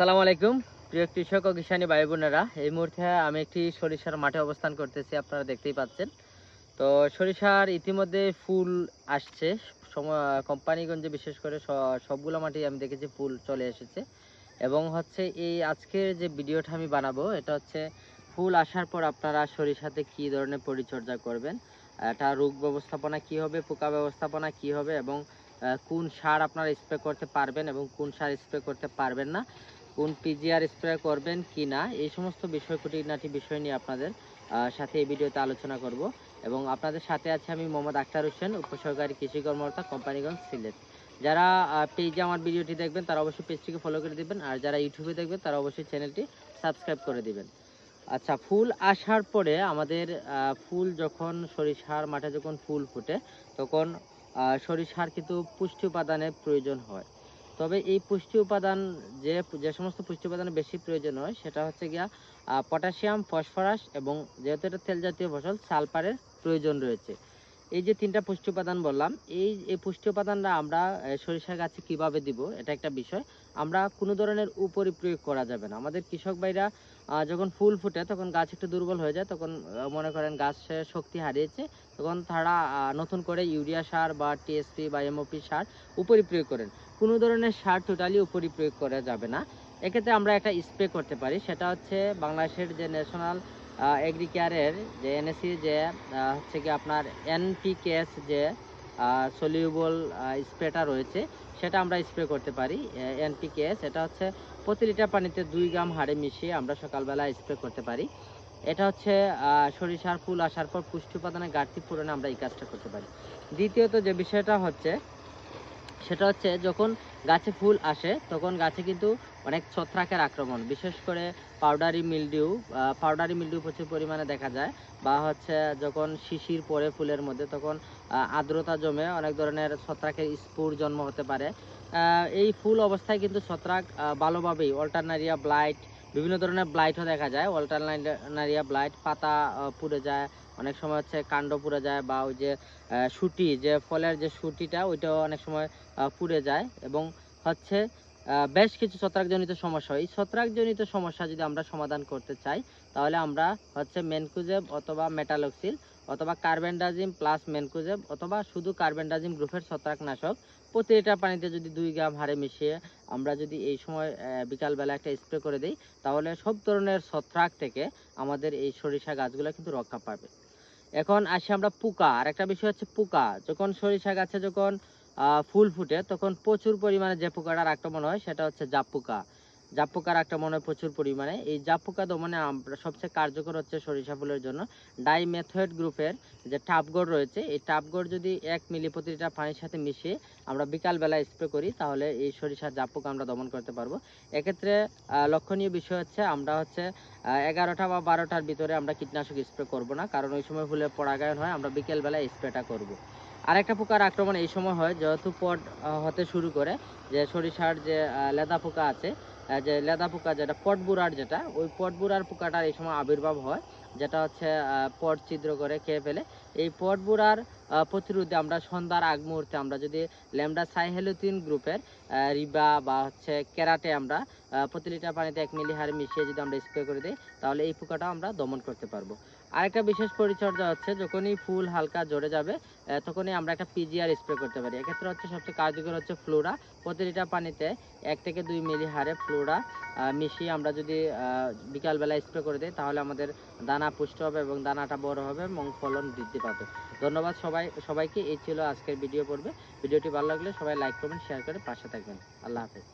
সালাম আলাইকুম। প্রিয় কৃষক ও কিষানী ভাই বোনেরা এই মুহূর্তে আমি একটি সরিষার মাঠে অবস্থান করতেছি, আপনারা দেখতেই পাচ্ছেন। তো সরিষার ইতিমধ্যে ফুল আসছে কোম্পানিগঞ্জে বিশেষ করে সবগুলো মাঠে আমি দেখেছি ফুল চলে এসেছে। এবং হচ্ছে এই আজকের যে ভিডিওটা আমি বানাবো, এটা হচ্ছে ফুল আসার পর আপনারা সরিষাতে কি ধরনের পরিচর্যা করবেন, এটা রোগ ব্যবস্থাপনা কি হবে, পোকা ব্যবস্থাপনা কি হবে, এবং কোন সার আপনারা স্প্রে করতে পারবেন এবং কোন সার স্প্রে করতে পারবেন না। কোন পিজিআর স্প্রে করবেন কি না এই সমস্ত বিষয় খুঁটিনাটি বিষয় নিয়ে আপনাদের সাথে এই ভিডিওতে আলোচনা করব। এবং আপনাদের সাথে আছে আমি মোহাম্মদ আক্তার হোসেন, উপসহকারী কৃষি কর্মকর্তা কোম্পানিগঞ্জ সিলেট। যারা পেজে আমার ভিডিওটি দেখবেন, তারা অবশ্যই পেজটিকে ফলো করে দিবেন। আর যারা ইউটিউবে দেখবেন, তারা অবশ্যই চ্যানেলটি সাবস্ক্রাইব করে দিবেন। আচ্ছা ফুল আসার পরে আমাদের ফুল যখন সরিষার মাঠে যখন ফুল ফুটে, তখন সরিষার কিন্তু পুষ্টি উপাদানের প্রয়োজন হয়। তবে এই পুষ্টি উপাদান যে যে সমস্ত পুষ্টি উপাদান বেশি প্রয়োজন হয়, সেটা হচ্ছে গিয়া পটাশিয়াম, ফসফরাস এবং যেহেতু এটা তেল জাতীয় ফসল, সালফারের প্রয়োজন রয়েছে। এই যে তিনটা পুষ্টি উপাদান বললাম, এই এই পুষ্টি উপাদানটা আমরা সরিষা গাছে কীভাবে দিব, এটা একটা বিষয়। আমরা কোনো ধরনের উপরি প্রয়োগ করা যাবে না। আমাদের কৃষক ভাইরা যখন ফুল ফুটে, তখন গাছ একটু দুর্বল হয়ে যায়, তখন মনে করেন গাছের শক্তি হারিয়েছে, তখন তারা নতুন করে ইউরিয়া সার বা টিএসপি বা এমওপি সার উপরি প্রয়োগ করেন। কোনো ধরনের সার টোটালি উপরি প্রয়োগ করা যাবে না। এক্ষেত্রে আমরা একটা স্প্রে করতে পারি, সেটা হচ্ছে বাংলাদেশের যে ন্যাশনাল এগ্রিকেয়ারের যে এনএসি যে হচ্ছে কি আপনার এনপিকেএস যে সলিউবল স্প্রেটা রয়েছে, সেটা আমরা স্প্রে করতে পারি এনপিকেএস এটা হচ্ছে প্রতি লিটার পানিতে দুই গ্রাম হাড়ে মিশিয়ে আমরা সকালবেলা স্প্রে করতে পারি। এটা হচ্ছে সরিষার ফুল আসার পর পুষ্টি উপাদানের ঘাটতি পূরণে আমরা এই কাজটা করতে পারি। দ্বিতীয়ত যে বিষয়টা হচ্ছে সেটা হচ্ছে যখন গাছে ফুল আসে, তখন গাছে কিন্তু অনেক ছত্রাকের আক্রমণ। বিশেষ করে পাউডারি মিলডিউ পাউডারি মিলডিউ প্রচুর পরিমাণে দেখা যায়। বা হচ্ছে যখন শিশির পড়ে ফুলের মধ্যে, তখন আর্দ্রতা জমে অনেক ধরনের ছত্রাকের স্পুর জন্ম হতে পারে। এই ফুল অবস্থায় কিন্তু ছত্রাক ভালোভাবেই অল্টারনারিয়া ব্লাইট, বিভিন্ন ধরনের ব্লাইটও দেখা যায়। অল্টারনারিয়া ব্লাইট পাতা পুড়ে যায়। অনেক সময় হচ্ছে কাণ্ড পুড়ে যায় বা ওই যে শুটি যে ফলের যে শুটিটা ওইটাও অনেক সময় পুড়ে যায় এবং হচ্ছে বেশ কিছু ছত্রাকজনিত সমস্যা এই ছত্রাকজনিত সমস্যা যদি আমরা সমাধান করতে চাই, তাহলে আমরা হচ্ছে মেনকুজেব অথবা মেটালক্সিল অথবা কার্বেন্ডাজিম প্লাস মেনকুজেব অথবা শুধু কার্বেন্ডাজিম গ্রুপের ছত্রাকনাশক প্রতি লিটার পানিতে যদি দুই গ্রাম হারে মিশিয়ে আমরা যদি এই সময় বিকালবেলা একটা স্প্রে করে দিই, তাহলে সব ধরনের ছত্রাক থেকে আমাদের এই সরিষা গাছগুলো কিন্তু রক্ষা পাবে। এখন আসি আমরা পোকা। আর একটা বিষয় হচ্ছে পোকা। যখন সরিষা গাছে যখন ফুল ফুটে, তখন প্রচুর পরিমাণে যে পোকাটার আক্রমণ হয়, সেটা হচ্ছে জাপ পোকা। জাপ পোকার আক্রমণ প্রচুর পরিমাণে। এই জাপ পোকা দমনে আমরা সবচেয়ে কার্যকর হচ্ছে সরিষা ফুলের জন্য। ডাইমেথয়েড গ্রুপের যে টাপগড় রয়েছে, এই টাপগড় যদি এক মিলি প্রতি লিটার পানির সাথে মিশিয়ে আমরা বিকালবেলা স্প্রে করি, তাহলে এই সরিষার জাপ পোকা আমরা দমন করতে পারব। এক্ষেত্রে লক্ষণীয় বিষয় হচ্ছে আমরা হচ্ছে এগারোটা বা বারোটার ভিতরে আমরা কীটনাশক স্প্রে করব না, কারণ ওই সময় ফুলের পরাগায়ন হয়, আমরা বিকেলবেলা স্প্রেটা করব। আরেকটা পোকার আক্রমণ এই সময় হয়, যেহেতু পট হতে শুরু করে যে সরিষার যে লেদা পোকা আছে যে লেদা পোকা যেটা, পট বুড়ার যেটা, ওই পট বুড়ার পোকাটার এই সময় আবির্ভাব হয়, যেটা হচ্ছে পট ছিদ্র করে খেয়ে ফেলে। এই পট বুড়ার প্রতিরোধে আমরা সন্ধ্যার আগ মুহূর্তে আমরা যদি ল্যামডা সাইহেলুতিন গ্রুপের রিবা বা হচ্ছে ক্যারাটে আমরা প্রতি লিটার পানিতে এক মিলি হারে মিশিয়ে যদি আমরা স্প্রে করে দিই, তাহলে এই পোকাটা আমরা দমন করতে পারব। আরেকটা বিশেষ পরিচর্যা হচ্ছে, যখনই ফুল হালকা ঝরে যাবে তখনই আমরা একটা পিজিআর স্প্রে করতে পারি। এক্ষেত্রে হচ্ছে সবচেয়ে কার্যকর হচ্ছে ফ্লোরা। প্রতি লিটার পানিতে এক থেকে দুই মিলি হারে ফ্লোরা মিশিয়ে আমরা যদি বিকালবেলা স্প্রে করে দিই, তাহলে আমাদের দানা পুষ্ট হবে এবং দানাটা বড় হবে এবং ফলন বৃদ্ধি পাবে। ধন্যবাদ সবাই, সবাইকে। এই ছিল আজকের ভিডিও পড়বে ভিডিওটি ভালো লাগলে সবাই লাইক করবেন শেয়ার করে পাশে থাকবেন। আল্লাহ হাফেজ।